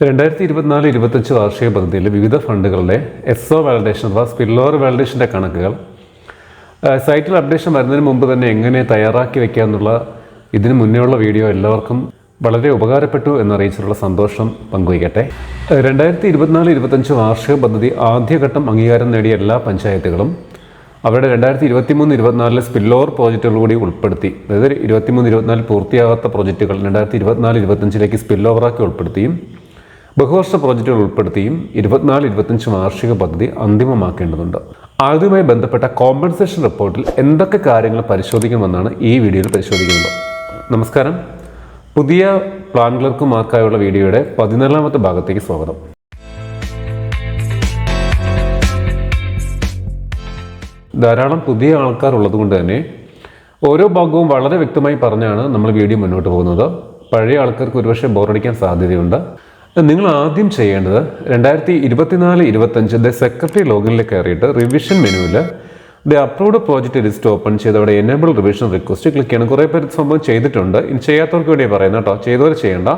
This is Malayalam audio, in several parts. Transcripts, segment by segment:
രണ്ടായിരത്തി ഇരുപത്തിനാല് ഇരുപത്തഞ്ച് വാർഷിക പദ്ധതിയിൽ വിവിധ ഫണ്ടുകളുടെ എസ് ഒ വാലിഡേഷൻ അഥവാ സ്പില്ലോർ വാലിഡേഷന്റെ കണക്കുകൾ സൈറ്റിൽ അപ്ഡേഷൻ വരുന്നതിന് മുമ്പ് തന്നെ എങ്ങനെ തയ്യാറാക്കി വെക്കുക എന്നുള്ള ഇതിന് മുന്നേയുള്ള വീഡിയോ എല്ലാവർക്കും വളരെ ഉപകാരപ്പെട്ടു എന്നറിയിച്ചിട്ടുള്ള സന്തോഷം പങ്കുവയ്ക്കട്ടെ. രണ്ടായിരത്തി ഇരുപത്തിനാല് ഇരുപത്തഞ്ച് വാർഷിക പദ്ധതി ആദ്യഘട്ടം അംഗീകാരം നേടിയ എല്ലാ പഞ്ചായത്തുകളും അവരുടെ രണ്ടായിരത്തി ഇരുപത്തി മൂന്ന് ഇരുപത്തിനാലിലെ സ്പില്ലോർ പ്രോജക്റ്റുകൾ കൂടി ഉൾപ്പെടുത്തി അതായത് ഇരുപത്തിമൂന്ന് ഇരുപത്തിനാല് പൂർത്തിയാകാത്ത പ്രോജക്റ്റുകൾ രണ്ടായിരത്തി ഇരുപത്തിനാല് ഇരുപത്തഞ്ചിലേക്ക് സ്പില്ലോവറാക്കി ഉൾപ്പെടുത്തിയും ബഹുവർഷ പ്രോജക്റ്റുകൾ ഉൾപ്പെടുത്തിയും ഇരുപത്തിനാല് ഇരുപത്തഞ്ച് വാർഷിക പദ്ധതി അന്തിമമാക്കേണ്ടതുണ്ട്. ആദ്യമായി ബന്ധപ്പെട്ട കോമ്പൻസേഷൻ റിപ്പോർട്ടിൽ എന്തൊക്കെ കാര്യങ്ങൾ പരിശോധിക്കണമെന്നാണ് ഈ വീഡിയോയിൽ പരിശോധിക്കുന്നത്. നമസ്കാരം. പുതിയ പ്ലാൻ ക്ലർക്കുമാർക്കായുള്ള വീഡിയോയുടെ പതിനാലാമത്തെ ഭാഗത്തേക്ക് സ്വാഗതം. ധാരാളം പുതിയ ആൾക്കാർ ഉള്ളതുകൊണ്ട് തന്നെ ഓരോ ഭാഗവും വളരെ വ്യക്തമായി പറഞ്ഞാണ് നമ്മൾ വീഡിയോ മുന്നോട്ട് പോകുന്നത്. പഴയ ആൾക്കാർക്ക് ഒരുപക്ഷെ ബോറടിക്കാൻ സാധ്യതയുണ്ട്. നിങ്ങൾ ആദ്യം ചെയ്യേണ്ടത് രണ്ടായിരത്തി ഇരുപത്തിനാല് ദ സെക്രട്ടറി ലോഗിനിൽ കയറിയിട്ട് റിവിഷൻ മെനുവിൽ the approved project list open ചെയ്ത് അവിടെ എനേബിൾ റിവിഷൻ റിക്വസ്റ്റ് ക്ലിക്ക് ചെയ്യണം. കുറേ പേര് സംഭവം ചെയ്തിട്ടുണ്ട്. ഇനി ചെയ്യാത്തവർക്ക് വേണ്ടി പറയുന്നത് കേട്ടോ. ചെയ്തവർ ചെയ്യേണ്ട.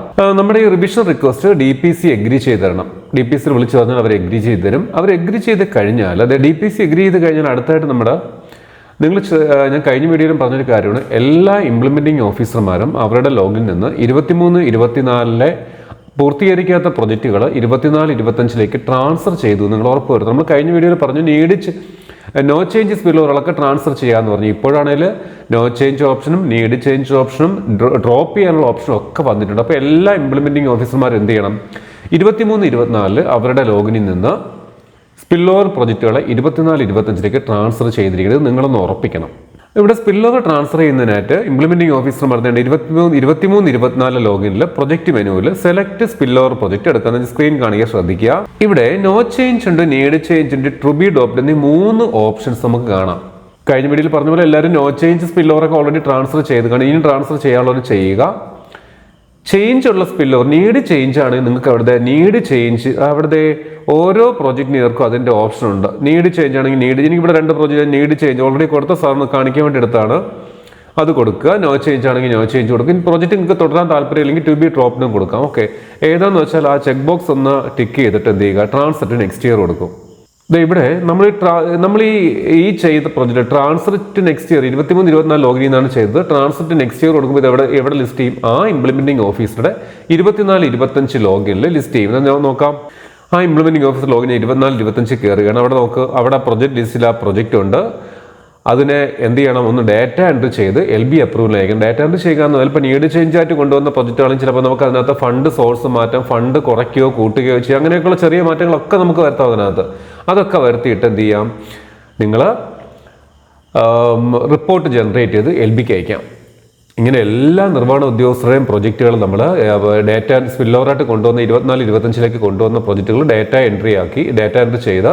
നമ്മുടെ ഈ revision request D P C agree ചെയ്ത് തരണം. ഡി പി സി വിളിച്ചു പറഞ്ഞാൽ അവർ എഗ്രി ചെയ്ത് തരും. അവർ എഗ്രി ചെയ്ത് കഴിഞ്ഞാൽ അതെ ഡി പി സി എഗ്രി ചെയ്ത് കഴിഞ്ഞാൽ അടുത്തായിട്ട് നമ്മുടെ നിങ്ങൾ ഞാൻ കഴിഞ്ഞ വീഡിയോയിലും പറഞ്ഞൊരു കാര്യമാണ്. എല്ലാ ഇംപ്ലിമെന്റിംഗ് ഓഫീസർമാരും അവരുടെ ലോഗിൽ നിന്ന് ഇരുപത്തിമൂന്ന് ഇരുപത്തിനാലിലെ പൂർത്തീകരിക്കാത്ത പ്രൊജക്റ്റുകൾ ഇരുപത്തിനാല് ഇരുപത്തഞ്ചിലേക്ക് ട്രാൻസ്ഫർ ചെയ്തു നിങ്ങൾ ഉറപ്പ് വരുത്തും നമ്മൾ കഴിഞ്ഞ വീഡിയോയിൽ പറഞ്ഞു നീഡിച്ച് നോ ചേഞ്ചസ് ബില്ലുകളൊക്കെ ട്രാൻസ്ഫർ ചെയ്യാമെന്ന് പറഞ്ഞു. ഇപ്പോഴാണെങ്കിൽ നോ ചേഞ്ച് ഓപ്ഷനും നീഡ് ചേഞ്ച് ഓപ്ഷനും ഡ്രോപ്പ് ചെയ്യാനുള്ള ഓപ്ഷനും ഒക്കെ വന്നിട്ടുണ്ട്. അപ്പോൾ എല്ലാ ഇംപ്ലിമെന്റിംഗ് ഓഫീസർമാർ എന്ത് ചെയ്യണം? ഇരുപത്തിമൂന്ന് ഇരുപത്തിനാലിൽ അവരുടെ ലോഗിനിൽ നിന്ന് സ്പില്ലോവർ പ്രൊജക്റ്റുകളെ ഇരുപത്തിനാല് ഇരുപത്തഞ്ചിലേക്ക് ട്രാൻസ്ഫർ ചെയ്തിരിക്കുന്നത് നിങ്ങളൊന്ന് ഉറപ്പിക്കണം. ഇവിടെ സ്പില്ലോവർ ട്രാൻസ്ഫർ ചെയ്യുന്നതിനായിട്ട് ഇംപ്ലിമെന്റിംഗ് ഓഫീസർ പറഞ്ഞിട്ടുണ്ട് ഇരുപത്തിമൂന്ന് ഇരുപത്തിമൂന്ന് ഇരുപത്തിനാല് ലോഗിനിൽ പ്രൊജക്ട് മെനുവിൽ സെലക്ട് സ്പില്ലോവർ പ്രൊജക്ട് എടുക്കുന്ന സ്ക്രീൻ കാണിക്കുക ശ്രദ്ധിക്കുക. ഇവിടെ നോ ചേഞ്ച് ഉണ്ട് നീഡ് ചേഞ്ച് ഉണ്ട് ട്രുബി ഡോപ്റ്റ് എന്നീ മൂന്ന് ഓപ്ഷൻസ് നമുക്ക് കാണാം. കഴിഞ്ഞ വീഡിയോയിൽ പറഞ്ഞ പോലെ എല്ലാവരും നോ ചേഞ്ച് സ്പില്ലോവറൊക്കെ ഓൾറെഡി ട്രാൻസ്ഫർ ചെയ്ത് കാണും. ഇനി ട്രാൻസ്ഫർ ചെയ്യാനുള്ളവർ ചെയ്യുക. ചേഞ്ച് ഉള്ള സ്പില്ലോർ നീഡ് ചേഞ്ച് ആണ് നിങ്ങൾക്ക് അവിടുത്തെ നീഡ് ചേഞ്ച് അവിടുത്തെ ഓരോ പ്രോജക്റ്റ് നേർക്കും അതിന്റെ ഓപ്ഷൻ ഉണ്ട്. നീഡ് ചേഞ്ച് ആണെങ്കിൽ നീഡ് എനിക്ക് ഇവിടെ രണ്ട് പ്രോജക്റ്റ് നീഡ് ചേഞ്ച് ഓൾറെഡി കൊടുത്ത സാറിന് കാണിക്കാൻ വേണ്ടി എടുത്താണ്. അത് കൊടുക്കുക. നോ ചേഞ്ച് ആണെങ്കിൽ നോ ചേഞ്ച് കൊടുക്കുക ഇനി പ്രോജക്റ്റ് നിങ്ങൾക്ക് തുടരാൻ താല്പര്യം ഇല്ലെങ്കിൽ ടു ബി ഡ്രോപ്പിനും കൊടുക്കാം. ഓക്കെ ഏതാണെന്ന് വെച്ചാൽ ആ ചെക്ക് ബോക്സ് ഒന്ന് ടിക്ക് ചെയ്തിട്ട് എന്ത് ചെയ്യുക? ട്രാൻസ്ഫർ നെക്സ്റ്റ് ഇയർ കൊടുക്കും. ഇവിടെ നമ്മൾ നമ്മൾ ഈ ഈ ചെയ്ത project transfer to next year ഇരുപത്തിമൂന്ന് ഇരുപത്തിനാല് ലോഗിൻ നിന്നാണ് ചെയ്തത്. ട്രാൻസ്ഫർ ടു നെക്സ്റ്റ് ഇയർ കൊടുക്കുമ്പോൾ എവിടെ എവിടെ ലിസ്റ്റ് ചെയ്യും? ആ ഇംപ്ലിമെന്റിംഗ് ഓഫീസറുടെ ഇരുപത്തിനാല് ഇരുപത്തഞ്ച് ലോഗിനിൽ ലിസ്റ്റ് ചെയ്യും. നോക്കാം. ആ ഇംപ്ലിമെന്റിംഗ് ഓഫീസർ ലോഗിൻ ഇരുപത്തിനാല് ഇരുപത്തഞ്ച് കയറുകയാണ് അവിടെ നോക്ക് അവിടെ പ്രൊജക്ട് ലിസ്റ്റിൽ ആ പ്രൊജക്റ്റ് ഉണ്ട്. അതിനെ എന്ത് ചെയ്യണം? ഒന്ന് ഡാറ്റ എൻട്രി ചെയ്ത് എൽ ബി അപ്രൂവൽ അയക്കണം ഡാറ്റ എൻട്രി ചെയ്യുക എന്ന് ചിലപ്പോൾ നീഡ് ചേഞ്ച് ആയിട്ട് കൊണ്ടുവന്ന പ്രൊജക്റ്റ് ആണെങ്കിൽ ചിലപ്പോൾ നമുക്ക് അതിനകത്ത് ഫണ്ട് സോഴ്സ് മാറ്റം ഫണ്ട് കുറയ്ക്കുകയോ കൂട്ടുകയോ ചെയ്യുക അങ്ങനെയൊക്കെയുള്ള ചെറിയ മാറ്റങ്ങളൊക്കെ നമുക്ക് വരുത്താം അതിനകത്ത്. അതൊക്കെ വരുത്തിയിട്ട് എന്ത് ചെയ്യാം? നിങ്ങൾ റിപ്പോർട്ട് ജനറേറ്റ് ചെയ്ത് എൽ ബിക്ക് അയക്കാം. ഇങ്ങനെ എല്ലാ നിർവഹണ ഉദ്യോഗസ്ഥരുടെയും പ്രൊജക്റ്റുകളും നമ്മൾ ഡാറ്റ സ്പില്ലോറായിട്ട് കൊണ്ടുവന്ന ഇരുപത്തിനാല് ഇരുപത്തഞ്ചിലേക്ക് കൊണ്ടുവന്ന പ്രൊജക്റ്റുകൾ ഡേറ്റ എൻട്രി ആക്കി ഡേറ്റ എൻട്രി ചെയ്ത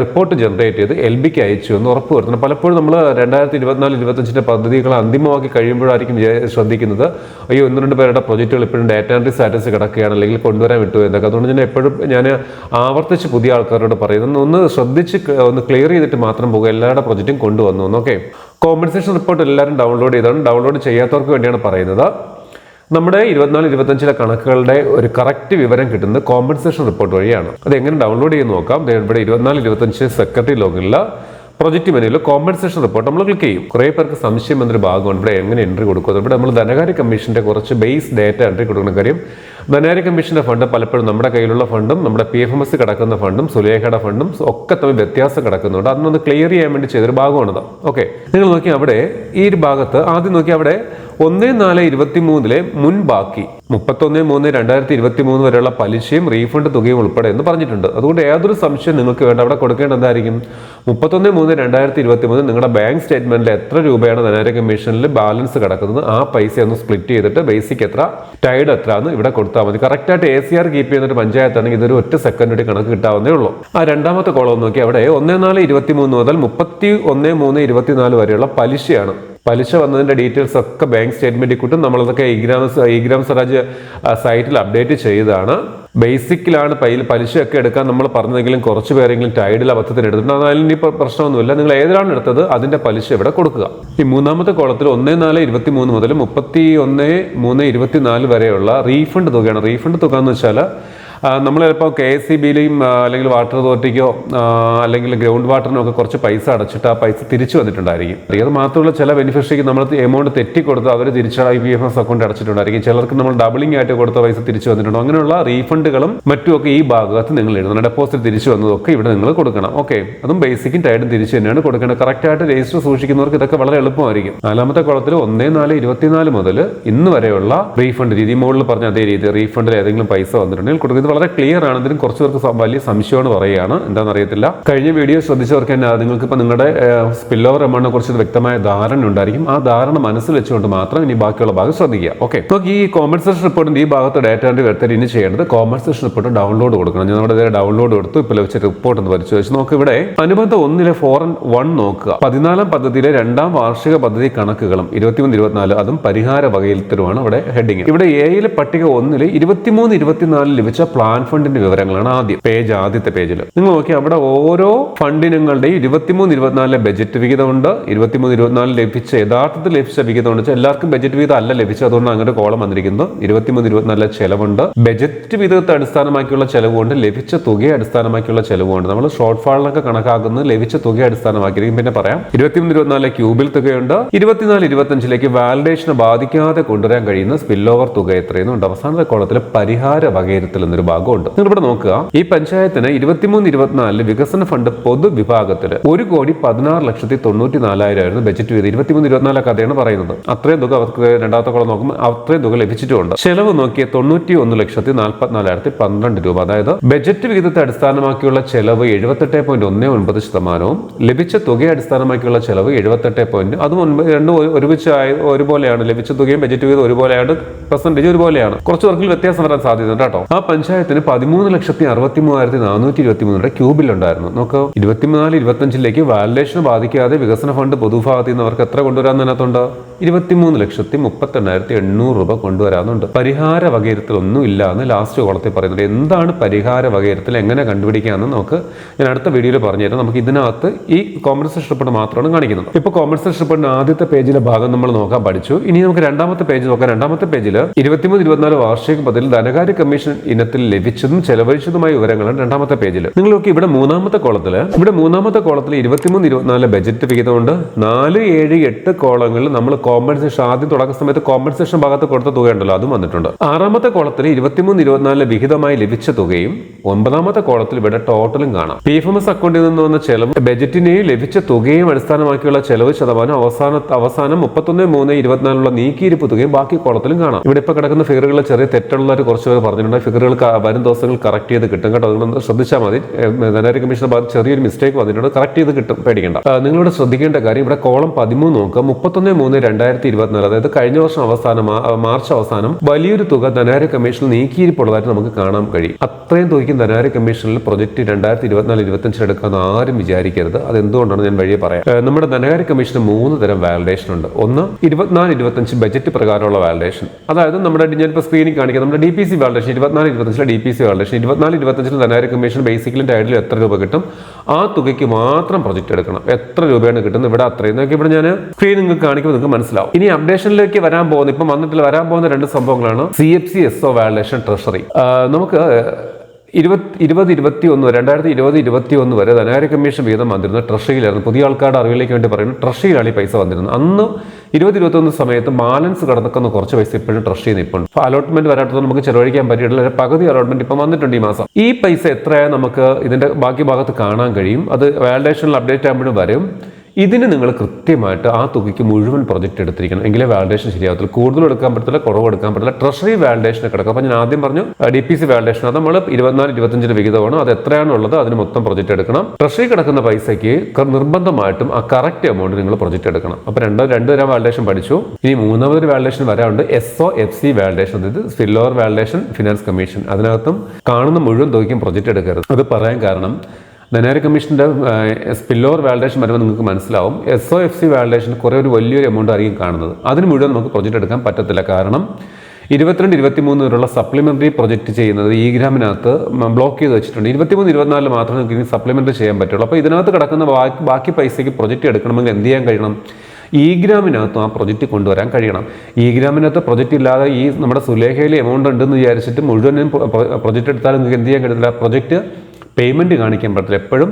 റിപ്പോർട്ട് ജനറേറ്റ് ചെയ്ത് എൽ ബിക്ക് അയച്ചു എന്ന് ഉറപ്പ് വരുത്തണം. പലപ്പോഴും നമ്മൾ രണ്ടായിരത്തി ഇരുപത്തിനാല് ഇരുപത്തഞ്ചിന്റെ പദ്ധതികൾ അന്തിമമാക്കി കഴിയുമ്പോഴായിരിക്കും ശ്രദ്ധിക്കുന്നത്. അയ്യോ ഒന്ന് രണ്ട് പേരുടെ പ്രൊജക്റ്റുകൾ ഇപ്പോഴും ഡേറ്റ എൻട്രി സ്റ്റാറ്റസ് കിടക്കുകയാണ് അല്ലെങ്കിൽ കൊണ്ടുവരാൻ വിട്ടു എന്നൊക്കെ അതുകൊണ്ട് ഞാൻ എപ്പോഴും ഞാൻ ആവർത്തിച്ച് പുതിയ ആൾക്കാരോട് പറയുന്നത് ഒന്ന് ശ്രദ്ധിച്ച് ഒന്ന് ക്ലിയർ ചെയ്തിട്ട് മാത്രം പോകുക എല്ലാവരുടെ പ്രൊജക്റ്റും കൊണ്ടുവന്നു ഓക്കെ? കോമ്പൻസേഷൻ റിപ്പോർട്ട് എല്ലാവരും ഡൗൺലോഡ് ചെയ്താണ് ഡൗൺലോഡ് ചെയ്യാത്തവർക്ക് വേണ്ടിയാണ് പറയുന്നത്. നമ്മുടെ ഇരുപത്തിനാല് ഇരുപത്തഞ്ചിലെ കണക്കുകളുടെ ഒരു കറക്റ്റ് വിവരം കിട്ടുന്നത് കോമ്പൻസേഷൻ റിപ്പോർട്ട് വഴിയാണ്. അത് എങ്ങനെ ഡൗൺലോഡ് ചെയ്ത് നോക്കാം? ഇവിടെ ഇരുപത്തിനാല് ഇരുപത്തഞ്ച് സെക്രട്ടറി ലോഗിനിൽ പ്രൊജക്ട് മെനുവിൽ കോമ്പൻസേഷൻ റിപ്പോർട്ട് നമ്മൾ ക്ലിക്ക് ചെയ്യും. കുറേ പേർക്ക് സംശയം എന്നൊരു ഭാഗമാണ് ഇവിടെ എങ്ങനെ എൻട്രി കൊടുക്കുന്നത് ഇവിടെ നമ്മൾ ധനകാര്യ കമ്മീഷന്റെ കുറച്ച് ബേസ് ഡേറ്റ എൻട്രി കൊടുക്കുന്ന കാര്യം ധനകാര്യ കമ്മീഷന്റെ ഫണ്ട് പലപ്പോഴും നമ്മുടെ കയ്യിലുള്ള ഫണ്ടും നമ്മുടെ പി എഫ് എം എസ് കിടക്കുന്ന ഫണ്ടും സുലേഖയുടെ ഫണ്ടും ഒക്കെ തമ്മിൽ വ്യത്യാസം കിടക്കുന്നുണ്ട്. അതൊന്ന് ക്ലിയർ ചെയ്യാൻ വേണ്ടി ചെയ്തൊരു ഭാഗമാണത്. ഓക്കെ നിങ്ങൾ നോക്കി അവിടെ ഈ ഒരു ഭാഗത്ത് ആദ്യം നോക്കി അവിടെ ഒന്ന് നാല് ഇരുപത്തി മൂന്നിലെ മുൻ ബാക്കി മുപ്പത്തൊന്ന് മൂന്ന് രണ്ടായിരത്തി ഇരുപത്തി മൂന്ന് വരെയുള്ള പലിശയും റീഫണ്ട് തുകയും ഉൾപ്പെടെ എന്ന് പറഞ്ഞിട്ടുണ്ട്. അതുകൊണ്ട് ഏതൊരു സംശയം നിങ്ങൾക്ക് വേണ്ട. അവിടെ കൊടുക്കേണ്ട എന്തായിരിക്കും? മുപ്പത്തൊന്ന് മൂന്ന് രണ്ടായിരത്തി ഇരുപത്തി മൂന്ന് നിങ്ങളുടെ ബാങ്ക് സ്റ്റേറ്റ്മെന്റിൽ എത്ര രൂപയാണ് ധനകാര്യ കമ്മീഷനിൽ ബാലൻസ് കിടക്കുന്നത്? ആ പൈസ ഒന്ന് സ്പ്ലിറ്റ് ചെയ്തിട്ട് ബേസിക് എത്ര? ടൈഡ് എത്ര എന്ന് ഇവിടെ കൊടുത്ത് കൊടുത്താൽ മതി. കറക്റ്റായിട്ട് എ സി ആർ കീപ്പ് ചെയ്യുന്ന ഒരു പഞ്ചായത്താണെങ്കിൽ ഇതൊരു ഒറ്റ സെക്കൻഡ് കണക്ക് കിട്ടാവുന്നേ ഉള്ളൂ. ആ രണ്ടാമത്തെ കോളം നോക്കി. അവിടെ ഒന്ന് നാല് ഇരുപത്തി മൂന്ന് മുതൽ മുപ്പത്തി ഒന്ന് മൂന്ന് ഇരുപത്തിനാല് വരെയുള്ള പലിശയാണ്. പലിശ വന്നതിന്റെ ഡീറ്റെയിൽസ് ഒക്കെ ബാങ്ക് സ്റ്റേറ്റ്മെന്റിൽ കിട്ടും. നമ്മളതൊക്കെ e gram gram e gram Swaraj സൈറ്റിൽ അപ്ഡേറ്റ് ചെയ്തതാണ്. ബേസിക്കിലാണ് പൈ പലിശയൊക്കെ എടുക്കാൻ നമ്മൾ പറഞ്ഞതെങ്കിലും കുറച്ച് പേരെങ്കിലും ടൈഡിൽ അബദ്ധത്തിന് എടുത്തിട്ടുണ്ട്. അതായത് ഇനി പ്ര- പ്രശ്നമൊന്നുമില്ല. നിങ്ങൾ ഏതിലാണ് എടുത്തത്? അതിന്റെ പലിശ ഇവിടെ കൊടുക്കുക. ഈ മൂന്നാമത്തെ കോളത്തിൽ ഒന്ന് നാല് ഇരുപത്തി മൂന്ന് മുതൽ മുപ്പത്തി ഒന്ന് മൂന്ന് ഇരുപത്തി നാല് വരെയുള്ള റീഫണ്ട് തുകയാണ്. റീഫണ്ട് തുക എന്ന് വെച്ചാൽ നമ്മൾ ചിലപ്പോൾ കെ എസ് സി ബിയിലെയും അല്ലെങ്കിൽ വാട്ടർ അതോറിറ്റിക്കോ അല്ലെങ്കിൽ ഗ്രൗണ്ട് വാട്ടറിനോ ഒക്കെ കുറച്ച് പൈസ അടച്ചിട്ട് ആ പൈസ തിരിച്ചു വന്നിട്ടുണ്ടായിരിക്കും. അത് മാത്രമുള്ള ചില ബെനിഫിഷ്യറിക്ക് നമ്മൾ എമൗണ്ട് തെറ്റി കൊടുത്ത് അവർ തിരിച്ച് I P F S account അടച്ചിട്ടുണ്ടായിരിക്കും ചിലർക്ക് നമ്മൾ ഡബിളിംഗ് ആയിട്ട് കൊടുത്ത പൈസ തിരിച്ചു വന്നിട്ടുണ്ടോ. അങ്ങനെയുള്ള റീഫണ്ടുകളും മറ്റുമൊക്കെ ഈ ഭാഗത്ത് നിങ്ങൾ എഴുതണം ഡെപ്പോസിറ്റ് തിരിച്ചു വന്നതൊക്കെ ഇവിടെ നിങ്ങൾ കൊടുക്കണം. ഓക്കെ അതും ബേസിക്കും ടൈഡും തിരിച്ചു തന്നെയാണ് കൊടുക്കേണ്ടത്. കറക്റ്റായിട്ട് രജിസ്റ്റർ സൂക്ഷിക്കുന്നവർക്ക് ഇതൊക്കെ വളരെ എളുപ്പമായിരിക്കും. നാലാമത്തെ കുളത്തിൽ ഒന്നേ നാല് ഇരുപത്തിനാല് മുതൽ ഇന്ന് വരെയുള്ള റീഫണ്ട് രീതി. മുകളിൽ പറഞ്ഞ അതേ രീതി. റീഫണ്ടിൽ ഏതെങ്കിലും പൈസ വന്നിട്ടുണ്ടെങ്കിൽ കൊടുക്കുക ഇത് വളരെ ക്ലിയർ ആണ്. ഇതിന് കുറച്ച് പേർക്ക് വലിയ സംശയമാണ് പറയുകയാണ്. എന്താണെന്ന് അറിയത്തില്ല കഴിഞ്ഞ വീഡിയോ ശ്രദ്ധിച്ചവർക്ക് തന്നെ നിങ്ങൾക്ക് ഇപ്പം നിങ്ങളുടെ സ്പിൽ ഓവർ എമൗണ്ടിനെ കുറിച്ച് വ്യക്തമായ ധാരണ ഉണ്ടായിരിക്കും. ആ ധാരണ മനസ്സിൽ വെച്ചുകൊണ്ട് മാത്രം ഇനി ബാക്കിയുള്ള ഭാഗം ശ്രദ്ധിക്കുക. ഓക്കെ നോക്കി ഈ കോമ്പൻസേഷൻ റിപ്പോർട്ടിന്റെ ഈ ഭാഗത്ത് ഡാറ്റ എൻട്രി വരുത്തൽ ഇനി ചെയ്യേണ്ടത് കോമ്പൻസേഷൻ റിപ്പോർട്ട് ഡൗൺലോഡ് കൊടുക്കണം. ഞാൻ നമ്മുടെ ഡൗൺലോഡ് കൊടുത്തു. ഇപ്പോൾ ലഭിച്ച റിപ്പോർട്ട് എന്ന് പരിശോധിച്ച് നോക്ക്. ഇവിടെ അനുബന്ധ ഒന്നിലെ ഫോറൻ വൺ നോക്കുക. പതിനാലാം പദ്ധതിയിലെ രണ്ടാം വാർഷിക പദ്ധതി കണക്കുകളും ഇരുപത്തിമൂന്ന് ഇരുപത്തിനാല് അതും പരിഹാര വകയിലത്തിലുമാണ് അവിടെ ഹെഡിങ് ഇവിടെ എയിലെ പട്ടിക ഒന്നിൽ ഇരുപത്തിമൂന്ന് ഇരുപത്തിനാലിൽ ലഭിച്ച പ്ലാൻ ഫണ്ടിന്റെ വിവരങ്ങളാണ് ആദ്യം. പേജ് ആദ്യത്തെ പേജിൽ നിങ്ങൾ നോക്കി അവിടെ ഓരോ ഫണ്ടിനങ്ങളുടെയും ഇരുപത്തിമൂന്ന് ഇരുപത്തിനാലിലെ ബജറ്റ് വിഹിതമുണ്ട്. ഇരുപത്തിമൂന്ന് ഇരുപത്തിനാലിൽ ലഭിച്ച യഥാർത്ഥത്തിൽ ലഭിച്ച വിഹിതമുണ്ട് വെച്ചാൽ എല്ലാവർക്കും ബജറ്റ് വിഹിതം അല്ല ലഭിച്ചത്. അതുകൊണ്ട് അങ്ങനെ കോളം വന്നിരിക്കുന്നത് ഇരുപത്തിമൂന്ന് ഇരുപത്തിനാലിലെ ചെലവുണ്ട്. ബജറ്റ് വിഹിതത്തെ അടിസ്ഥാനമാക്കിയുള്ള ചെലവുകൊണ്ട് ലഭിച്ച തുകയെ അടിസ്ഥാനമാക്കിയുള്ള ചെലവുണ്ട് നമ്മൾ ഷോർട്ട് ഫാളിനൊക്കെ കണക്കാക്കുന്നത് ലഭിച്ച തുകയെ അടിസ്ഥാനമാക്കിയിരിക്കും. പിന്നെ പറയാം. ഇരുപത്തിമൂന്ന് ഇരുപത്തിനാലിലെ ക്യൂബിൽ തുകയുണ്ട്. ഇരുപത്തിനാല് ഇരുപത്തഞ്ചിലേക്ക് വാലിഡേഷനെ ബാധിക്കാതെ കൊണ്ടുവരാൻ കഴിയുന്ന സ്പിൽ ഓവർ തുക എത്രയെന്നുണ്ട് അവസാനത്തെ കോളത്തിൽ പരിഹാര വകയിരുത്തൽ എന്നൊരു ഭാഗമുണ്ട്. നിങ്ങൾ ഇവിടെ നോക്കുക. ഈ പഞ്ചായത്തിന് ഇരുപത്തിമൂന്ന് ഇരുപത്തിനാലിൽ വികസന ഫണ്ട് പൊതുവിഭാഗത്തിൽ ഒരു കോടി പതിനാറ് ലക്ഷത്തി തൊണ്ണൂറ്റി നാലായിരം ആയിരുന്നു ബജറ്റ് ചെയ്ത് ഇരുപത്തിമൂന്ന് ഇരുപത്തിനാല് കഥയാണ് പറയുന്നത്. അത്രയും തുക അവർക്ക് രണ്ടാമത്തെ കോളം നോക്കുമ്പോൾ അത്രയും തുക ലഭിച്ചിട്ടുണ്ട്. ചെലവ് നോക്കിയ തൊണ്ണൂറ്റി ഒന്ന് ലക്ഷത്തി നാൽപ്പത്തിനാലായിരത്തി പന്ത്രണ്ട് രൂപ. അതായത് ബജറ്റ് വിഹിതത്തെ അടിസ്ഥാനമാക്കിയുള്ള ചെലവ് എഴുപത്തെട്ട് പോയിന്റ് ഒന്ന് ഒൻപത് ശതമാനവും ലഭിച്ച തുകയെ അടിസ്ഥാനമാക്കിയുള്ള ചെലവ് എഴുപത്തെട്ട് പോയിന്റ്. അതും രണ്ടും ഒരു- ഒരുമിച്ച് ഒരുപോലെയാണ്. ലഭിച്ച തുകയും ബജറ്റ് വിഹിതം ഒരുപോലെയാണ് പെർസെന്റേജ് ഒരുപോലെയാണ്. കുറച്ച് വർക്കിൽ വ്യത്യാസം വരാൻ സാധ്യതയുണ്ട് കേട്ടോ. ആ പഞ്ചായത്തിന് പതിമൂന്ന് ലക്ഷത്തി അറുപത്തി മൂവായിരത്തി നാനൂറ്റി ഇരുപത്തി മൂന്നിന്റെ ക്യൂബിൽ ഉണ്ടായിരുന്നു നോക്ക് ഇരുപത്തിനാല് ഇരുപത്തഞ്ചിലേക്ക് വാലിഡേഷൻ ബാധിക്കാതെ വികസന ഫണ്ട് പൊതുഭാഗത്ത് നിന്ന് അവർക്ക് എത്ര കൊണ്ടുവരാൻ അതിനകത്തുണ്ട്? ഇരുപത്തിമൂന്ന് ലക്ഷത്തി മുപ്പത്തി എണ്ണായിരത്തി എണ്ണൂറ് രൂപ കൊണ്ടുവരാനുണ്ട് പരിഹാര വകയിരുത്തൽ ഒന്നും ഇല്ല എന്ന് ലാസ്റ്റ് കോളത്തിൽ പറയുന്നുണ്ട്. എന്താണ് പരിഹാര വകയിരുത്തൽ? എങ്ങനെ കണ്ടുപിടിക്കാമെന്ന് നമുക്ക് ഞാൻ അടുത്ത വീഡിയോയിൽ പറഞ്ഞുതരാം. നമുക്ക് ഇതിനകത്ത് ഈ കോമ്പൻസേഷൻ റിപ്പോർട്ട് മാത്രമാണ് കാണിക്കുന്നത്. ഇപ്പോൾ കോമ്പൻസേഷൻ ഷിപ്പിന്റെ ആദ്യത്തെ പേജിലെ ഭാഗം നമ്മൾ നോക്കാൻ പഠിച്ചു. ഇനി നമുക്ക് രണ്ടാമത്തെ പേജ് നോക്കാം. രണ്ടാമത്തെ പേജിൽ ഇരുപത്തിമൂന്ന് ഇരുപത്തിനാല് വാർഷിക പദ്ധതിയിൽ ധനകാര്യ കമ്മീഷൻ ഇനത്തിൽ ലഭിച്ചതും ചെലവഴിച്ചതുമായ വിവരങ്ങളാണ് രണ്ടാമത്തെ പേജിൽ നിങ്ങൾ നോക്കി ഇവിടെ മൂന്നാമത്തെ കോളത്തിൽ ഇവിടെ മൂന്നാമത്തെ കോളത്തിൽ ഇരുപത്തിമൂന്ന് ഇരുപത്തിനാല് ബജറ്റ് വിഹിതമുണ്ട് നാല് ഏഴ് എട്ട് കോളങ്ങളിൽ നമ്മൾ കോമ്പൻസേഷൻ ആദ്യം തുടക്ക സമയത്ത് കോമ്പൻസേഷൻ ഭാഗത്ത് കൊടുത്ത തുകയുണ്ടല്ലോ അതും വന്നിട്ടുണ്ട്. ആറാമത്തെ കോളത്തിൽ ഇരുപത്തിമൂന്ന് ഇരുപത്തിനാലിന് വിഹിതമായി ലഭിച്ച തുകയും ഒമ്പതാമത്തെ കോളത്തിൽ ഇവിടെ ടോട്ടലും കാണാം. പി എഫ് എം എസ് അക്കൗണ്ടിൽ നിന്ന് വന്ന ചെലവ് ബജറ്റിനെയും ലഭിച്ച തുകയും അടിസ്ഥാനമാക്കിയുള്ള ചെലവ് ശതമാനം അവസാന അവസാനം മുപ്പത്തൊന്ന് മൂന്ന് ഇരുപത്തിനാലുള്ള നീക്കിയിരിപ്പ് തുകയും ബാക്കി കോളത്തിലും കാണാം. ഇവിടെ ഇപ്പോൾ കിടക്കുന്ന ഫിഗറുകൾ ചെറിയ തെറ്റുള്ളവർ കുറച്ച് പേർ പറഞ്ഞിട്ടുണ്ട്. ഫിഗറുകൾ വരും ദിവസങ്ങൾ കറക്റ്റ് ചെയ്ത് കിട്ടും കേട്ടോ. അതുകൊണ്ട് ശ്രദ്ധിച്ചാൽ മതി. ധനകാര്യ കമ്മീഷന്റെ ഭാഗത്ത് ചെറിയൊരു മിസ്റ്റേക്ക് വന്നിട്ടുണ്ട്. കറക്റ്റ് ചെയ്ത് കിട്ടും പേടിക്കേണ്ട. നിങ്ങളോട് ശ്രദ്ധിക്കേണ്ട കാര്യം ഇവിടെ കോളം പതിമൂന്ന് നോക്കുക. മുപ്പത്തൊന്ന് മൂന്ന് രണ്ടായിരത്തി ഇരുപത്തിനാല് അതായത് കഴിഞ്ഞ വർഷം അവസാനം മാർച്ച് അവസാനം വലിയൊരു തുക ധനകാര്യ കമ്മീഷനിൽ നീക്കിയിരിപ്പുള്ളതായിട്ട് നമുക്ക് കാണാൻ കഴിയും. അത്രയും തുകയ്ക്ക് ധനകാര്യ കമ്മീഷനിൽ പ്രൊജക്ട് രണ്ടായിരത്തി ഇരുപത്തിനാല് ഇരുപത്തഞ്ചിൽ എടുക്കാമെന്ന് ആരും വിചാരിക്കരുത്. അത് എന്തുകൊണ്ടാണ് ഞാൻ വഴിയെ പറയാം? നമ്മുടെ ധനകാര്യ കമ്മീഷന് മൂന്ന് തരം വാലിഡേഷൻ ഉണ്ട്. ഒന്ന് ഇരുപത്തിനാല് ഇരുപത്തഞ്ച് ബജറ്റ് പ്രകാരമുള്ള വാലിഡേഷൻ അതായത് നമ്മുടെ ഞാനിപ്പോൾ സ്ക്രീനിൽ കാണിക്കുക നമ്മുടെ ഡി പി സി വാലിഡേഷൻ ഇരുപത്തിനാല് ഇരുപത്തഞ്ചിലെ ഡി പി സി വാലിഡേഷൻ ഇരുപത്തിനാല് ഇരുപത്തഞ്ചിൽ ധനകാര്യ കമ്മീഷൻ ബേസിക്കലി ടൈഡിലും എത്ര രൂപ കിട്ടും? ആ തുകയ്ക്ക് മാത്രം പ്രൊജക്ട് എടുക്കണം. എത്ര രൂപയാണ് കിട്ടുന്നത്? ഇവിടെ അത്രയും. നോക്കി ഇവിടെ ഞാൻ സ്ക്രീൻ നിങ്ങൾക്ക് കാണിക്കുമ്പോൾ നിങ്ങൾക്ക് മനസ്സിലാവും. ഇനി അപ്ഡേഷനിലേക്ക് വരാൻ പോകുന്ന ഇപ്പം വന്നിട്ടില്ല വരാൻ പോകുന്ന രണ്ട് സംഭവങ്ങളാണ് C F C S O validation treasury നമുക്ക് ഇരുപത് ഇരുപത് ഇരുപത്തി ഒന്ന് രണ്ടായിരത്തി ഇരുപത് ഇരുപത്തി ഒന്ന് വരെ ധനകാര്യ കമ്മീഷൻ വീതം വന്നിരുന്ന ട്രഷറിയിലായിരുന്നു പുതിയ ആൾക്കാരുടെ അറിവിലേക്ക് വേണ്ടി പറയുന്നത് ട്രഷറിയിലാണ് ഈ പൈസ വന്നിരുന്നത്. അന്ന് ഇരുപത് ഇരുപത്തൊന്ന് സമയത്ത് ബാലൻസ് കിടക്കുന്ന കുറച്ച് പൈസ ഇപ്പോഴും ട്രഷറി നിൽപ്പുണ്ട്. അപ്പോൾ അലോട്ട്മെന്റ് വരാത്തത് നമുക്ക് ചെലവഴിക്കാൻ പറ്റിയിട്ടില്ല. പകുതി അലോട്ട്മെന്റ് ഇപ്പം വന്നിട്ടുണ്ട് ഈ മാസം. ഈ പൈസ എത്രയാ നമുക്ക് ഇതിന്റെ ബാക്കി ഭാഗത്ത് കാണാൻ കഴിയും. അത് വാലിഡേഷനിൽ അപ്ഡേറ്റ് ആകുമ്പോഴും വരും. ഇതിന് നിങ്ങൾ കൃത്യമായിട്ട് ആ തുകയ്ക്ക് മുഴുവൻ പ്രൊജക്റ്റ് എടുത്തിരിക്കണം. എങ്കിലേ വാലിഡേഷൻ ശരിയാകത്തുള്ളൂ കൂടുതൽ എടുക്കാൻ പറ്റത്തില്ല കുറവ് എടുക്കാൻ പറ്റില്ല ട്രഷറി വാലിഡേഷൻ കിടക്കും അപ്പോൾ ഞാൻ ആദ്യം പറഞ്ഞു ഡി പി സി വാലിഡേഷൻ അത് നമ്മൾ ഇരുപത്തിനാല് ഇരുപത്തഞ്ചിന് വിഹിതമാണ് അത് എത്രയാണ് ഉള്ളത്? അതിന് മൊത്തം പ്രൊജക്റ്റ് എടുക്കണം. ട്രഷറി കിടക്കുന്ന പൈസയ്ക്ക് നിർബന്ധമായിട്ടും ആ കറക്റ്റ് എമൗണ്ട് നിങ്ങൾ പ്രൊജക്റ്റ് എടുക്കണം. അപ്പോൾ രണ്ടോ രണ്ട് തരം വാലിഡേഷൻ പഠിച്ചു. ഇനി മൂന്നാമതൊരു വാലിഡേഷൻ വരാറുണ്ട്. S O F C validation അതായത് സ്പില്ലോവർ വാലിഡേഷൻ ഫിനാൻസ് കമ്മീഷൻ അതിനകത്തും കാണുന്ന മുഴുവൻ തുകയ്ക്കും പ്രൊജക്റ്റ് എടുക്കരുത്. അത് പറയാൻ കാരണം ധനാര്യ കമ്മീഷന്റെ സ്പില്ലോവർ വാലിഡേഷൻ വരുമ്പോൾ നിങ്ങൾക്ക് മനസ്സിലാവും. S O F C validation കുറേ ഒരു വലിയൊരു എമൗണ്ട് ആയിരിക്കും കാണുന്നത്. അതിന് മുഴുവൻ നമുക്ക് പ്രൊജക്റ്റ് എടുക്കാൻ പറ്റത്തില്ല. കാരണം ഇരുപത്തിരണ്ട് ഇരുപത്തിമൂന്ന് വരെയുള്ള സപ്ലിമെന്ററി പ്രൊജക്റ്റ് ചെയ്യുന്നത് ഈ ഗ്രാമിനകത്ത് ബ്ലോക്ക് ചെയ്ത് വെച്ചിട്ടുണ്ട്. ഇരുപത്തിമൂന്ന് ഇരുപത്തിനാലിൽ മാത്രമേ നിങ്ങൾക്ക് ഇനി സപ്ലിമെന്ററി ചെയ്യാൻ പറ്റുള്ളൂ. അപ്പോൾ ഇതിനകത്ത് കിടക്കുന്ന ബാക്കി ബാക്കി പൈസയ്ക്ക് പ്രൊജക്റ്റ് എടുക്കണമെങ്കിൽ എന്ത് ചെയ്യാൻ കഴിയണം? ഈ ഗ്രാമിനകത്തും ആ പ്രൊജക്റ്റ് കൊണ്ടുവരാൻ കഴിയണം. ഈ ഗ്രാമിനകത്ത് പ്രൊജക്റ്റ് ഇല്ലാതെ ഈ നമ്മുടെ സുലേഖയിൽ എമൗണ്ട് ഉണ്ടെന്ന് വിചാരിച്ചിട്ട് മുഴുവനും പ്രൊജക്റ്റ് എടുത്താലും നിങ്ങൾക്ക് എന്ത് ചെയ്യാൻ കഴിയത്തില്ല? പ്രൊജക്റ്റ് പേയ്മെന്റ് കാണിക്കാൻ പറ്റില്ല എപ്പോഴും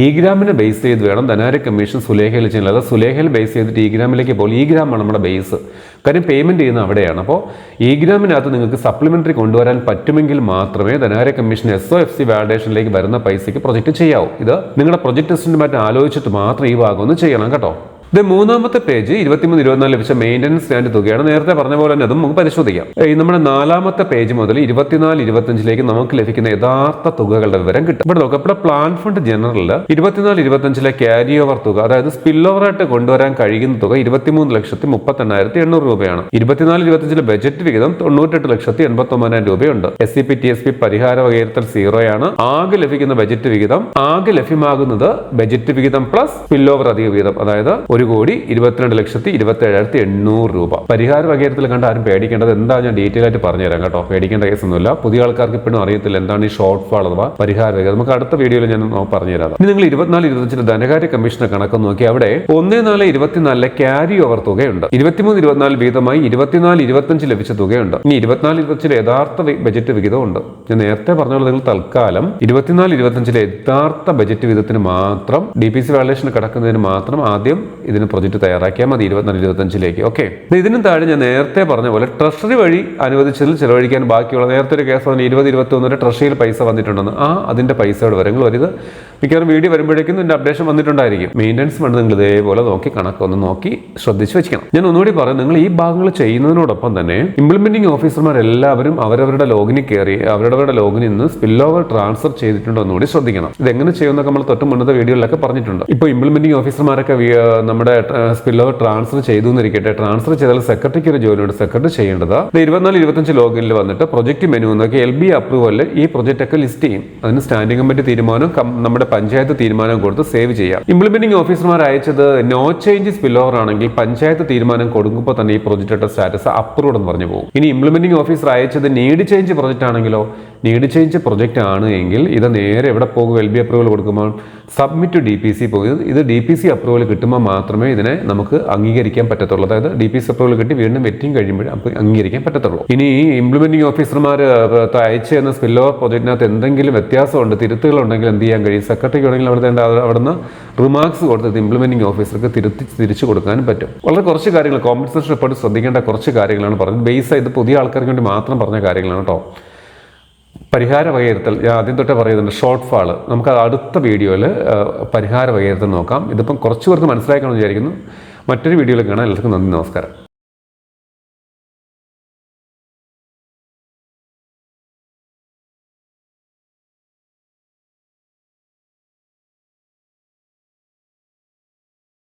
ഈ ഗ്രാമിനെ ബേസ് ചെയ്ത് വേണം. ധനകാര്യ കമ്മീഷൻ സുലേഖയിൽ ചെയ്യുന്നത് അതായത് സുലേഖയിൽ ബേസ് ചെയ്തിട്ട് ഈ ഗ്രാമിലേക്ക് പോകും ഈ ഗ്രാമാണ് നമ്മുടെ ബേസ് കാര്യം പേയ്മെന്റ് ചെയ്യുന്നത് അവിടെയാണ്. അപ്പോൾ ഈ ഗ്രാമിനകത്ത് നിങ്ങൾക്ക് സപ്ലിമെന്ററി കൊണ്ടുവരാൻ പറ്റുമെങ്കിൽ മാത്രമേ ധനകാര്യ commission S O F C വാലിഡേഷനിലേക്ക് വരുന്ന പൈസയ്ക്ക് പ്രൊജക്റ്റ് ചെയ്യാവൂ. ഇത് നിങ്ങളുടെ പ്രൊജക്ട് മറ്റും ആലോചിച്ചിട്ട് മാത്രം ഈ ഭാഗം ഒന്ന് ചെയ്യണം കേട്ടോ. ഇത് മൂന്നാമത്തെ പേജ് ഇരുപത്തിമൂന്ന് ഇരുപത്തിനാല് ലഭിച്ച മെയിന്റനൻസ് സ്റ്റാൻഡ് തുകയാണ്. നേരത്തെ പറഞ്ഞ പോലെ തന്നെ അതും നമുക്ക് പരിശോധിക്കാം. ഈ നമ്മുടെ നാലാമത്തെ പേജ് മുതൽ ഇരുപത്തിനാല് ഇരുപത്തഞ്ചിലേക്ക് നമുക്ക് ലഭിക്കുന്ന യഥാർത്ഥ തുകകളുടെ വിവരം കിട്ടും. ഇവിടെ നോക്കാം ഇവിടെ പ്ലാൻ ഫണ്ട് ജനറലിൽ ഇരുപത്തിനാല് ഇരുപത്തഞ്ചിലെ ക്യാരി ഓവർ തുക അതായത് സ്പിൽ ഓവറായിട്ട് കൊണ്ടുവരാൻ കഴിയുന്ന തുക ഇരുപത്തിമൂന്ന് ലക്ഷത്തി മുപ്പത്തെണ്ണായിരത്തി എണ്ണൂറ് രൂപയാണ്. ഇരുപത്തിനാല് ഇരുപത്തഞ്ചിലെ ബജറ്റ് വിഹിതം തൊണ്ണൂറ്റെട്ട് ലക്ഷത്തി എൺപത്തി ഒമ്പതിനായിരം രൂപയുണ്ട്. S C P T S P പരിഹാര വകയിരുത്തൽ സീറോയാണ് ആകെ ലഭിക്കുന്ന ബജറ്റ് വിഹിതം ആകെ ലഭ്യമാകുന്നത് ബജറ്റ് വിഹിതം പ്ലസ് സ്പിൽ ഓവർ അധിക വിഹിതം. അതായത് ഒരു കോടി ഇരുപത്തിരണ്ട് ലക്ഷത്തി ഇരുപത്തി ഏഴായിരത്തി എണ്ണൂറ് രൂപ. പരിഹാര വകേരത്തിൽ കണ്ട് ആരും പേടിക്കേണ്ടത് എന്താ ഞാൻ ഡീറ്റെയിൽ ആയിട്ട് പറഞ്ഞുതരാം കേട്ടോ. പേടിക്കേണ്ട കേസൊന്നുമില്ല പുതിയ ആൾക്കാർക്ക് ഇപ്പോഴും അറിയത്തില്ല എന്താണ് ഈ ഷോർട്ട് ഫാൾ അഥവാ പരിഹാര വകീർ നമുക്ക് അടുത്ത വീഡിയോയിൽ ഞാൻ പറഞ്ഞു പറഞ്ഞുതരാം ഇനി നിങ്ങൾ ഇരുപത്തിനാല് ഇരുപത്തഞ്ചിന് ധനകാര്യ കമ്മീഷന്റെ കണക്ക് നോക്കി അവിടെ ഒന്ന് നാല് ഇരുപത്തിനാലിലെ ക്യാരി ഓവർ തുകയുണ്ട്. ഇരുപത്തിമൂന്ന് ഇരുപത്തിനാല് വീതമായി ഇരുപത്തിനാല് ഇരുപത്തഞ്ച് ലഭിച്ച തുകയുണ്ട്. ഇനി ഇരുപത്തിനാല് ഇരുപത്തഞ്ചിലെ യഥാർത്ഥ ബജറ്റ് ബജറ്റ് വിഹിതമുണ്ട്. ഞാൻ നേരത്തെ പറഞ്ഞോളൂ നിങ്ങൾ തൽക്കാലം ഇരുപത്തിനാല് ഇരുപത്തഞ്ചിലെ യഥാർത്ഥ ബജറ്റ് വിഹിതത്തിന് മാത്രം ഡി പി സി വാലേഷൻ കിടക്കുന്നതിന് മാത്രം ആദ്യം ഇതിന് പ്രൊജക്ട് തയ്യാറാക്കിയാൽ മതി ഇരുപത്തിനാല് ഇരുപത്തഞ്ചിലേക്ക് ഓക്കെ ഇതിനും താഴെ ഞാൻ നേരത്തെ പറഞ്ഞ പോലെ ട്രഷറി വഴി അനുവദിച്ചതിൽ ചിലവഴിക്കാൻ ബാക്കിയുള്ള നേരത്തെ ഒരു കേസ് പറഞ്ഞാൽ ഇരുപത് ഇരുപത്തി ഒന്നിന് ട്രഷറിയിൽ പൈസ വന്നിട്ടുണ്ടെന്ന്. ആ അതിന്റെ പൈസയുടെ വിവരങ്ങൾ വരുത് മിക്കവാറും വീഡിയോ വരുമ്പോഴേക്കും എന്റെ അപ്ഡേഷൻ വന്നിട്ടുണ്ടായിരിക്കും. മെയിന്റനൻസ് ഫണ്ട് നിങ്ങൾ ഇതേപോലെ നോക്കി കണക്കൊന്ന് നോക്കി ശ്രദ്ധിച്ച് വെച്ചിരിക്കണം ഞാൻ ഒന്നുകൂടി പറയാം നിങ്ങൾ ഈ ഭാഗങ്ങൾ ചെയ്യുന്നതിനോടൊപ്പം തന്നെ ഇംപ്ലിമെന്റിംഗ് ഓഫീസർമാർ എല്ലാവരും അവരവരുടെ ലോഗിനിൽ കയറി അവരവരുടെ ലോഗിനിൽ നിന്ന് സ്പിൽ ഓവർ ട്രാൻസ്ഫർ ചെയ്തിട്ടുണ്ടോ എന്നുകൂടി ശ്രദ്ധിക്കണം. ഇത് എങ്ങനെ ചെയ്യുമെന്നൊക്കെ നമ്മൾ തൊട്ട് മുന്നത്തെ വീഡിയോയിലൊക്കെ പറഞ്ഞിട്ടുണ്ട്. ഇപ്പോൾ ഇംപ്ലിമെന്റിംഗ് ഓഫീസർമാരൊക്കെ നമ്മുടെ സ്പിൽ ഓവർ ട്രാൻസ്ഫർ ചെയ്തു എന്നിരിക്കട്ടെ. ട്രാൻസ്ഫർ ചെയ്താൽ സെക്രട്ടറിക്ക് ഒരു ജോലിയുണ്ട് സെക്രട്ടറി ചെയ്യേണ്ടത് ഇരുപത്തിനാല് ഇരുപത്തഞ്ച് ലോഗിനിൽ വന്നിട്ട് പ്രൊജക്ട് മെനു എന്നൊക്കെ എൽ ബി അപ്രൂവലിൽ ഈ പ്രൊജക്റ്റ് ഒക്കെ ലിസ്റ്റ് ചെയ്യും. അതിന് സ്റ്റാൻഡിംഗ് കമ്മിറ്റി തീരുമാനം നമ്മുടെ പഞ്ചായത്ത് തീരുമാനം കൊടുത്ത് സേവ് ചെയ്യാം. ഇംപ്ലിമെന്റിംഗ് ഓഫീസർമാർ അയച്ചത് നോ ചേഞ്ച് ഓവർ ആണെങ്കിൽ പഞ്ചായത്ത് തീരുമാനം കൊടുക്കുമ്പോൾ തന്നെ ഈ പ്രോജക്റ്റ് സ്റ്റാറ്റസ് അപ്രൂവ്ഡ് എന്ന് പറഞ്ഞു പോകും. ഇനി ഇംപ്ലിമെന്റിംഗ് ഓഫീസർ അയച്ചത് നീഡ് ചേഞ്ച് പ്രോജക്റ്റ് ആണെങ്കിലോ നീഡ് ചേഞ്ച് പ്രൊജക്റ്റ് ആണ് എങ്കിൽ ഇത് നേരെ എവിടെ പോകും? എൽ ബി അപ്രൂവൽ കൊടുക്കുമ്പോൾ submit to D P C പോകും ഇത് ഡി പി സി അപ്രൂവൽ കിട്ടുമ്പോൾ മാത്രമേ ഇതിനെ നമുക്ക് അംഗീകരിക്കാൻ പറ്റത്തുള്ളൂ. അതായത് ഡി പി സി അപ്രൂവൽ കിട്ടി വീണ്ടും വെറ്റിംഗ് കഴിയുമ്പോൾ അംഗീകരിക്കാൻ പറ്റത്തുള്ളൂ. ഇനി ഇംപ്ലിമെന്റിംഗ് ഓഫീസർമാർ അയച്ചു തന്ന സ്പിൽ ഓവർ പ്രൊജക്റ്റിനകത്ത് എന്തെങ്കിലും വ്യത്യാസമുണ്ട് തിരുത്തുകളുണ്ടെങ്കിൽ എന്ത് ചെയ്യാൻ കഴിയും? സെക്രട്ടറിക്ക് ഉണ്ടെങ്കിൽ അവിടെ അവിടുന്ന് റിമാർക്സ് കൊടുത്തത് ഇംപ്ലിമെന്റിംഗ് ഓഫീസർക്ക് തിരുത്തി തിരിച്ചു കൊടുക്കാനും പറ്റും. വളരെ കുറച്ച് കാര്യങ്ങൾ കോമ്പൻസേഷൻ റിപ്പോർട്ട് ശ്രദ്ധിക്കേണ്ട കുറച്ച് കാര്യങ്ങളാണ് പറഞ്ഞത്. ബേസ് ഇത് പുതിയ ആൾക്കാർക്ക് വേണ്ടി മാത്രം പറഞ്ഞ കാര്യങ്ങളാണ് കേട്ടോ പരിഹാര വകയിരുത്തൽ ഞാൻ ആദ്യം തൊട്ടേ പറയുന്നുണ്ട് ഷോർട്ട് ഫാൾ നമുക്ക് അടുത്ത വീഡിയോയിൽ പരിഹാര വകയിരുത്തൽ നോക്കാം. ഇതിപ്പം കുറച്ച് പേർക്ക് മനസ്സിലാക്കണമെന്ന് വിചാരിക്കുന്നു. മറ്റൊരു വീഡിയോയിൽ കാണാൻ എല്ലാവർക്കും നന്ദി നമസ്കാരം.